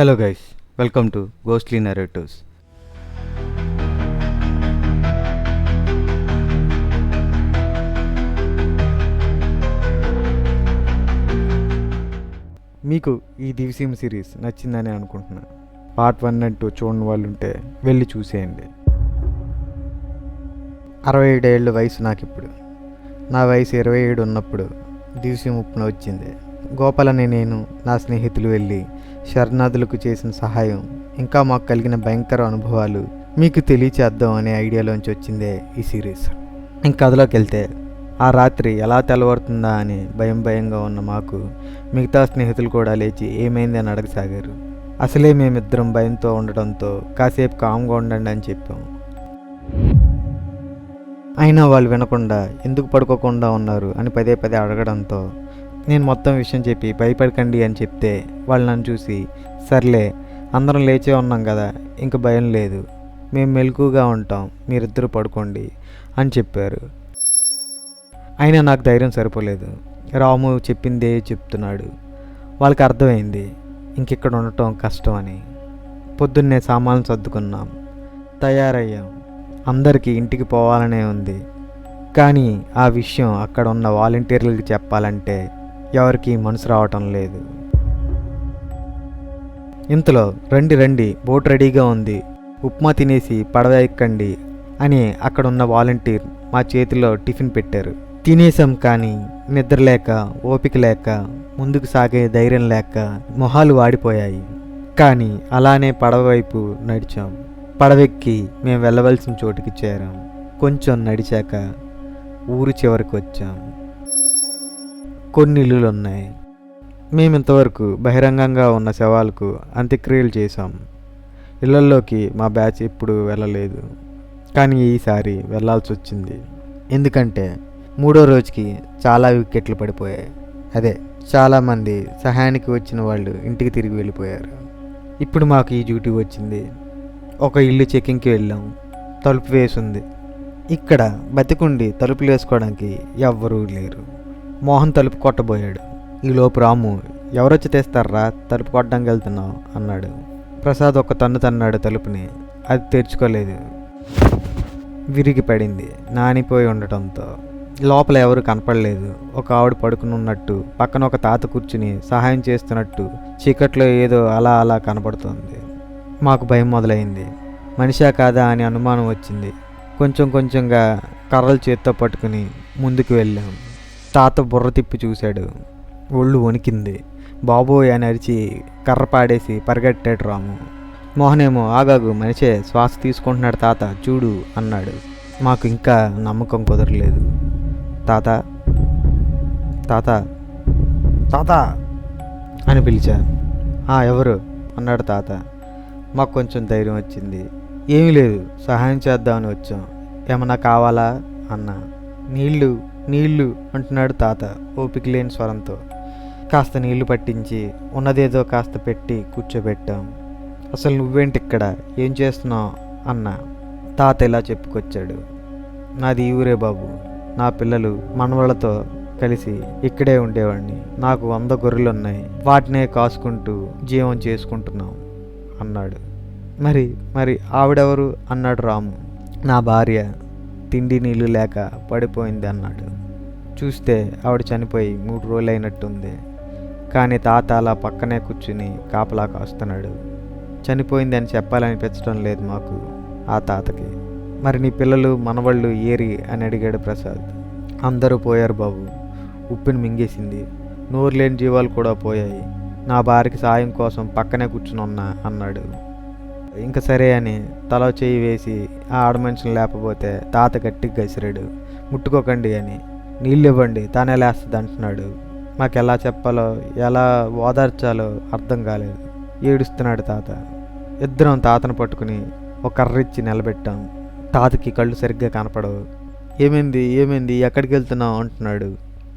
Hello guys welcome to ghostly narratives మీకు ఈ Diviseema series నచ్చిందని అనుకుంటున్నాను పార్ట్ వన్ అండ్ టూ చూడని వాళ్ళు ఉంటే వెళ్ళి చూసేయండి. అరవై ఏడేళ్ళ వయసు నాకు ఇప్పుడు నా వయసు ఇరవై ఏడు ఉన్నప్పుడు దివిసీమ ఉప్పున వచ్చింది. గోపాలని నేను నా స్నేహితులు వెళ్ళి శరణాదులకు చేసిన సహాయం ఇంకా మాకు కలిగిన భయంకర అనుభవాలు మీకు తెలియచేద్దాం అనే ఐడియాలోంచి వచ్చిందే ఈ సిరీస్. ఇంకా కథలోకి వెళ్తే ఆ రాత్రి ఎలా తెల్లవారుతుందా అని భయం భయంగా ఉన్న మాకు మిగతా స్నేహితులు కూడా లేచి ఏమైంది అని అడగసాగారు. అసలే మేమిద్దరం భయంతో ఉండడంతో కాసేపు కామ్గా ఉండండి అని చెప్పాం. అయినా వాళ్ళు వినకుండా ఎందుకు పడుకోకుండా ఉన్నారు అని పదే పదే అడగడంతో నేను మొత్తం విషయం చెప్పి భయపడకండి అని చెప్తే వాళ్ళు నన్ను చూసి సర్లే అందరం లేచే ఉన్నాం కదా ఇంక భయం లేదు. మేము మెలకుగా ఉంటాం మీరిద్దరూ పడుకోండి అని చెప్పారు. అయినా నాకు ధైర్యం సరిపోలేదు. రాము చెప్పిందే చెప్తున్నాడు. వాళ్ళకి అర్థమైంది ఇంకెక్కడ ఉండటం కష్టం అని. పొద్దున్నే సామాన్లు సర్దుకున్నాం. తయారయ్యాం. అందరికీ ఇంటికి పోవాలనే ఉంది. కానీ ఆ విషయం అక్కడ ఉన్న వాలంటీర్లకు చెప్పాలంటే ఎవరికి మనసు రావటం లేదు. ఇంతలో రండి రండి బోట్ రెడీగా ఉంది. ఉప్మా తినేసి పడవ ఎక్కండి అని అక్కడున్న వాలంటీర్ మా చేతిలో టిఫిన్ పెట్టారు. తినేసాం కానీ నిద్ర లేక ఓపిక లేక ముందుకు సాగే ధైర్యం లేక మొహాలు వాడిపోయాయి. కానీ అలానే పడవ వైపు నడిచాం. పడవెక్కి మేము వెళ్ళవలసిన చోటుకి చేరాం. కొంచెం నడిచాక ఊరు చివరికి వచ్చాం. కొన్ని ఇల్లులు ఉన్నాయి మేము ఇంతవరకు బహిరంగంగా ఉన్న శవాలకు అంత్యక్రియలు చేశాం. ఇళ్ళల్లోకి మా బ్యాచ్ ఎప్పుడు వెళ్ళలేదు. కానీ ఈసారి వెళ్ళాల్సి వచ్చింది. ఎందుకంటే మూడో రోజుకి చాలా వికెట్లు పడిపోయాయి. అదే చాలామంది సహాయానికి వచ్చిన వాళ్ళు ఇంటికి తిరిగి వెళ్ళిపోయారు. ఇప్పుడు మాకు ఈ డ్యూటీ వచ్చింది. ఒక ఇల్లు చెకింగ్కి వెళ్ళాం. తలుపు వేసింది. ఇక్కడ బతికుండి తలుపులు వేసుకోవడానికి ఎవ్వరూ లేరు. మోహన్ తలుపు కొట్టబోయాడు. ఈలోపు రాము ఎవరొచ్చి తెస్తారా తలుపు కొట్టడానికి వెళ్తున్నావు అన్నాడు. ప్రసాద్ ఒక తన్ను తన్నాడు తలుపుని. అది తెరుచుకోలేదు. విరిగి పడింది. నానిపోయి ఉండటంతో. లోపల ఎవరు కనపడలేదు. ఒక ఆవిడ పడుకుని ఉన్నట్టు పక్కన ఒక తాత కూర్చుని సహాయం చేస్తున్నట్టు చీకట్లో ఏదో అలా అలా కనపడుతుంది. మాకు భయం మొదలైంది. మనిషా కాదా అని అనుమానం వచ్చింది. కొంచెం కొంచెంగా కర్రలు చేత్తో పట్టుకుని ముందుకు వెళ్ళాం. తాత బుర్ర తిప్పి చూశాడు. ఒళ్ళు వణికింది. బాబోయ్ అని అరిచి కర్ర పాడేసి పరిగెట్టాడు రాము. మోహనేమో ఆగాగు మనిషే శ్వాస తీసుకుంటున్నాడు తాత చూడు అన్నాడు. మాకు ఇంకా నమ్మకం కుదరలేదు. తాత తాత తాత అని పిలిచా. "ఆ, ఎవరు? అన్నాడు తాత. మాకు కొంచెం ధైర్యం వచ్చింది. ఏమీ లేదు సహాయం చేద్దామని వచ్చాం. ఏమన్నా కావాలా? అన్నా. నీళ్ళు నీళ్ళు అంటున్నాడు తాత ఓపిక లేని స్వరంతో. కాస్త నీళ్ళు పట్టించి ఉన్నదేదో కాస్త పెట్టి కూర్చోబెట్టాం. అసలు నువ్వేంటి ఇక్కడ? ఏం చేస్తున్నావు? అన్న. తాత ఇలా చెప్పుకొచ్చాడు. నాది ఈ ఊరే బాబు. నా పిల్లలు మనవళ్ళతో కలిసి ఇక్కడే ఉండేవాడిని నాకు వంద గొర్రెలు ఉన్నాయి వాటినే కాసుకుంటూ జీవం చేసుకుంటున్నాం అన్నాడు. మరి మరి ఆవిడెవరు? అన్నాడు రాము. నా భార్య. తిండి నీళ్ళు లేక పడిపోయింది అన్నాడు. చూస్తే ఆవిడ చనిపోయి మూడు రోజులు అయినట్టుంది కానీ తాత అలా పక్కనే కూర్చుని కాపలా కాస్తున్నాడు. చనిపోయింది అని చెప్పాలనిపించడం లేదు మాకు ఆ తాతకి. మరి నీ పిల్లలు మనవళ్ళు ఏరి అని అడిగాడు ప్రసాద్. అందరూ పోయారు బాబు. ఉప్పుని మింగేసింది. నోరు లేని జీవాలు కూడా పోయాయి. నా భార్యకి సాయం కోసం పక్కనే కూర్చుని ఉన్నా అన్నాడు. ఇంకా సరే అని తల చేయి వేసి ఆ ఆడమనిషిని లేకపోతే తాత గట్టిగా గసిరాడు. ముట్టుకోకండి అని నీళ్ళు ఇవ్వండి తానే లేస్తుంది అంటున్నాడు. మాకు ఎలా చెప్పాలో ఎలా ఓదార్చాలో అర్థం కాలేదు. ఏడుస్తున్నాడు తాత. ఇద్దరం తాతను పట్టుకుని ఒక కర్రిచ్చి నిలబెట్టాం. తాతకి కళ్ళు సరిగ్గా కనపడవు. ఏమైంది ఏమైంది ఎక్కడికి వెళ్తున్నావు అంటున్నాడు.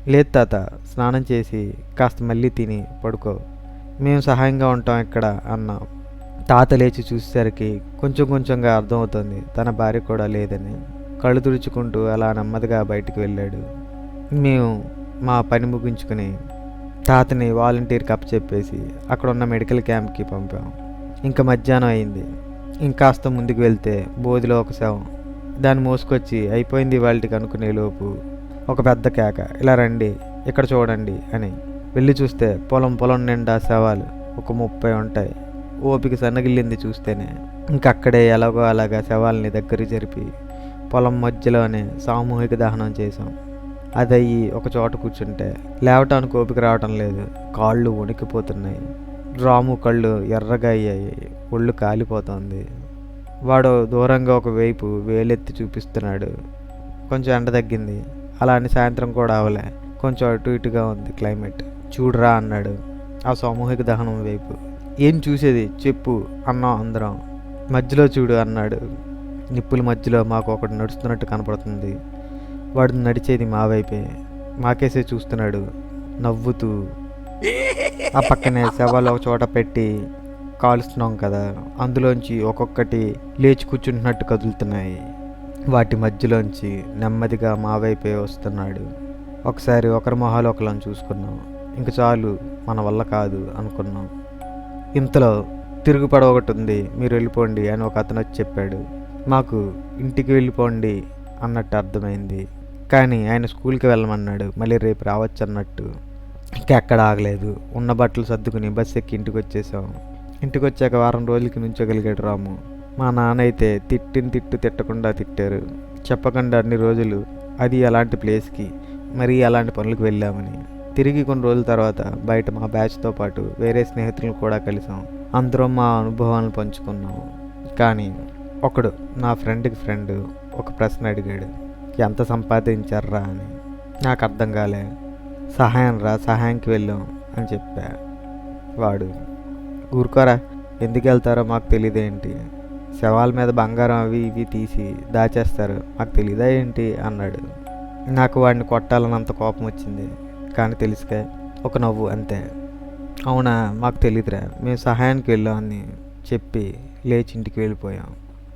లేదు తాత స్నానం చేసి కాస్త మళ్ళీ తిని పడుకో. మేము సహాయంగా ఉంటాం ఇక్కడ అన్నాం. తాత లేచి చూసేసరికి కొంచెం కొంచెంగా అర్థమవుతుంది తన భార్య కూడా లేదని. కళ్ళు తుడుచుకుంటూ అలా నెమ్మదిగా బయటికి వెళ్ళాడు. మేము మా పని ముగించుకుని తాతని వాలంటీర్కి చెప్పేసి అక్కడ ఉన్న మెడికల్ క్యాంప్కి పంపాం. ఇంకా మధ్యాహ్నం అయింది. ఇంకాస్త ముందుకు వెళ్తే బోధిలో ఒక శవం. దాన్ని మోసుకొచ్చి అయిపోయింది వాళ్ళకి అనుకునే లోపు ఒక పెద్ద కేక ఇలా రండి ఇక్కడ చూడండి అని. వెళ్ళి చూస్తే పొలం పొలం నిండా శవాలు ఒక ముప్పై ఉంటాయి. ఓపిక సన్నగిల్లింది చూస్తేనే. ఇంకక్కడే ఎలాగో అలాగా శవాల్ని దగ్గర జరిపి పొలం మధ్యలోనే సామూహిక దహనం అది అదయ్యి ఒక చోట కూర్చుంటే లేవటానికి ఓపిక రావటం లేదు. కాళ్ళు వణికిపోతున్నాయి. రాము కళ్ళు ఎర్రగా అయ్యాయి. ఒళ్ళు కాలిపోతుంది. వాడు దూరంగా ఒక వైపు వేలెత్తి చూపిస్తున్నాడు. కొంచెం ఎండ తగ్గింది. అలా అని సాయంత్రం కూడా అవలే. కొంచెం అటు ఇటుగా ఉంది క్లైమేట్. చూడరా అన్నాడు ఆ సామూహిక దహనం వైపు. ఏం చూసేది? చెప్పు అన్నాం అందరం. మధ్యలో చూడు అన్నాడు. నిప్పుల మధ్యలో మాకు ఒకటి నడుస్తున్నట్టు కనపడుతుంది. వాడు నడిచేది మా వైపే. మాకేసే చూస్తున్నాడు. నవ్వుతూ ఆ పక్కనే శవాలు ఒక చోట పెట్టి కాలుస్తున్నాం కదా. అందులోంచి ఒక్కొక్కటి లేచి కూర్చుంటున్నట్టు కదులుతున్నాయి. వాటి మధ్యలోంచి నెమ్మదిగా మా వైపే వస్తున్నాడు. ఒకసారి ఒకరి మొహాలు ఒకళ్ళని చూసుకున్నాం. ఇంక చాలు మన వల్ల కాదు అనుకున్నాం. ఇంతలో తిరుగుపడ ఒకటి ఉంది మీరు వెళ్ళిపోండి అని ఒక అతను వచ్చి చెప్పాడు. మాకు ఇంటికి వెళ్ళిపోండి అన్నట్టు అర్థమైంది. కానీ ఆయన స్కూల్కి వెళ్ళమన్నాడు. మళ్ళీ రేపు రావచ్చు అన్నట్టు ఇంకా ఎక్కడ ఆగలేదు. ఉన్న బట్టలు సర్దుకుని బస్సు ఎక్కి ఇంటికి వచ్చేసాం ఇంటికి వచ్చాక వారం రోజులకి నుంచోగలిగాడు రాము. మా నాన్న అయితే తిట్టిన తిట్టు తిట్టకుండా తిట్టారు. చెప్పకుండా అన్ని రోజులు అది అలాంటి ప్లేస్కి మరీ అలాంటి పనులకు వెళ్ళామని. తిరిగి కొన్ని రోజుల తర్వాత బయట మా బ్యాచ్తో పాటు వేరే స్నేహితులను కూడా కలిసాం. అందరం మా అనుభవాలను పంచుకున్నాం. కానీ ఒకడు నా ఫ్రెండ్కి ఫ్రెండ్ ఒక ప్రశ్న అడిగాడు. ఎంత సంపాదించారా అని. నాకు అర్థం కాలే. సహాయం రా సహాయంకి వెళ్ళాం అని చెప్పా. వాడు ఊరుకోరా ఎందుకు వెళ్తారో మాకు తెలియదేంటి శవాల మీద బంగారం అవి ఇవి తీసి దాచేస్తారు మాకు తెలీదా ఏంటి అన్నాడు. నాకు వాడిని కొట్టాలన్నంత కోపం వచ్చింది కానీ తెలుసుకే ఒక నవ్వు అంతే. అవునా మాకు తెలియదురా మేము సహాయానికి వెళ్ళాం అని చెప్పి లేచి ఇంటికి వెళ్ళిపోయాం.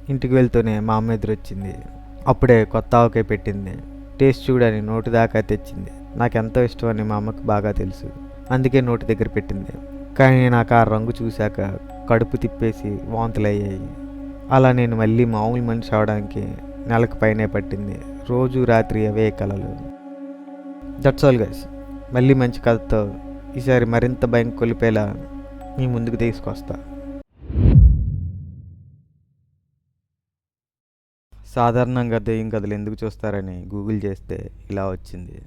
ఇంటికి వెళ్తూనే మా అమ్మ ఎదురు వచ్చింది అప్పుడే కొత్త ఆవకాయ పెట్టింది. టేస్ట్ చూడని నోటి దాకా తెచ్చింది. నాకు ఎంతో ఇష్టం అని మా అమ్మకు బాగా తెలుసు. అందుకే నోటి దగ్గర పెట్టింది. కానీ నాకు ఆ రంగు చూశాక కడుపు తిప్పేసి వాంతులు అయ్యాయి అలా నేను మళ్ళీ మామూలు మనిషి అవడానికి నెలకు పైనే పట్టింది. రోజు రాత్రి అవే కలలు. దట్స్ ఆల్ గైస్ మళ్ళీ మంచి కథతో ఈసారి మరింత భయం కొలిపేలా మీ ముందుకు తీసుకొస్తా. సాధారణంగా దెయ్యం కథలు ఎందుకు చూస్తారని గూగుల్ చేస్తే ఇలా వచ్చింది.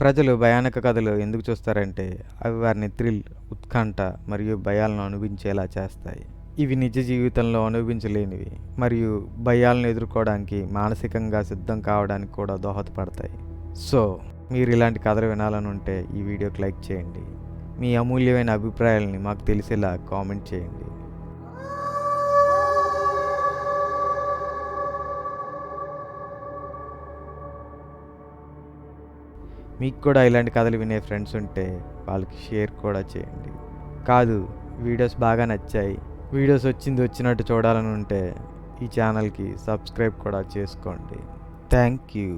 ప్రజలు భయానక కథలు ఎందుకు చూస్తారంటే అవి వారిని థ్రిల్ ఉత్కంఠ మరియు భయాలను అనుభవించేలా చేస్తాయి. ఇవి నిజ జీవితంలో అనుభవించలేనివి మరియు భయాలను ఎదుర్కోవడానికి మానసికంగా సిద్ధం కావడానికి కూడా దోహదపడతాయి. సో మీరు ఇలాంటి కథలు వినాలని ఉంటే ఈ వీడియోకి లైక్ చేయండి. మీ అమూల్యమైన అభిప్రాయాలని మాకు తెలిసేలా కామెంట్ చేయండి. మీకు కూడా ఇలాంటి కథలు వినే ఫ్రెండ్స్ ఉంటే వాళ్ళకి షేర్ కూడా చేయండి. కాదు వీడియోస్ బాగా నచ్చాయి. వీడియోస్ వచ్చింది వచ్చినట్టు చూడాలని ఉంటే ఈ ఛానల్కి సబ్స్క్రైబ్ కూడా చేసుకోండి. Thank you.